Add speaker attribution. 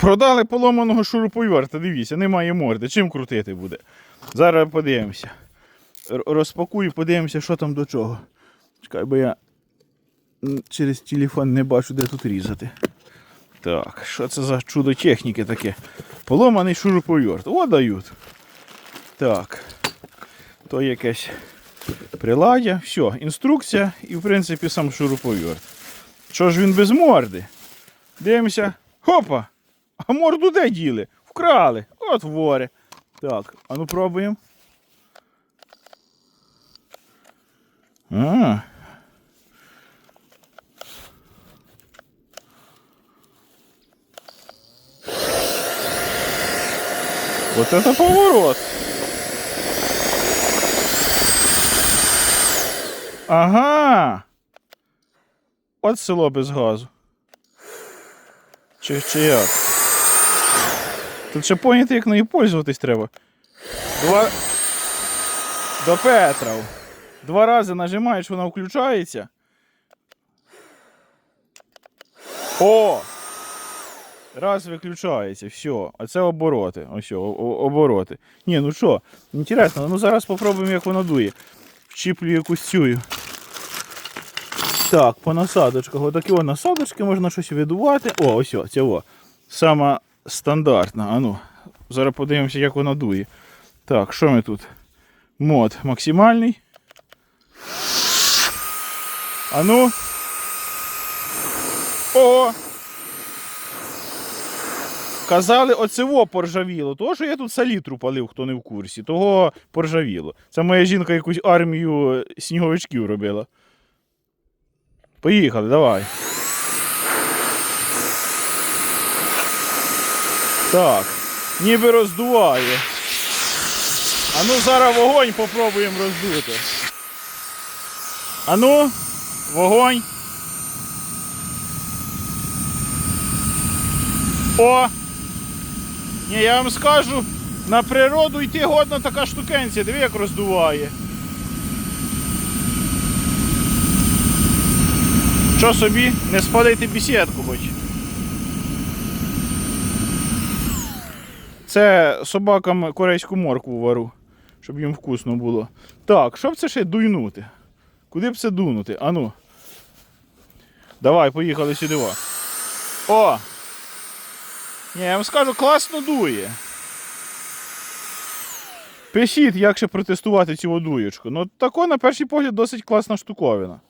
Speaker 1: Продали поломаного шуруповерта, дивіться, немає морди. Чим крутити буде? Зараз подивимося. Розпакую, подивимося, що там до чого. Чекай, бо я через телефон не бачу, де тут різати. Так, що це за чудо техніки таке? Поломаний шуруповерт. О, дають. Так. То якесь приладдя. Все, інструкція і, в принципі, сам шуруповерт. Що ж він без морди? Дивимося. Хопа! А морду де діли? Вкрали. От воре. Так, а ну пробуємо. А. Вот это поворот. Ага. От село без газу. Чи, чи як? Тут ще поняти, як нею пользуватись треба. Два. До Петров. Два рази нажимаєш, вона включається. О! Раз виключається, все. А це обороти. Ось, о- обороти. Ні, ну що, інтересно, ну зараз попробуємо, як воно дує. Вчіплю якусь цю. Так, по насадочках. Отакі насадочки можна щось видувати. О, ось о, це о. Сама стандартна. А ну, зараз подивимося, як вона дує. Так, що ми тут? Мод максимальний. А ну. О! Казали, оцево поржавіло. Того, що я тут салітру палив, хто не в курсі, того поржавіло. Це моя жінка якусь армію сніговичків робила. Поїхали, давай. Так, ніби роздуває. А ну зараз вогонь попробуємо роздути. А ну, вогонь. О! Ні, я вам скажу, на природу йти годна така штукенція, диви, як роздуває. Що собі, не спалити бесідку хоч. Це собакам корейську моркву вару, щоб їм вкусно було. Так, що б це ще дуйнути? Куди б це дунути? Ану. Давай, поїхали сюди. О! Ні, я вам скажу, класно дує. Пишіть, як ще протестувати цю водуєчку. Ну, тако, на перший погляд, досить класна штуковина.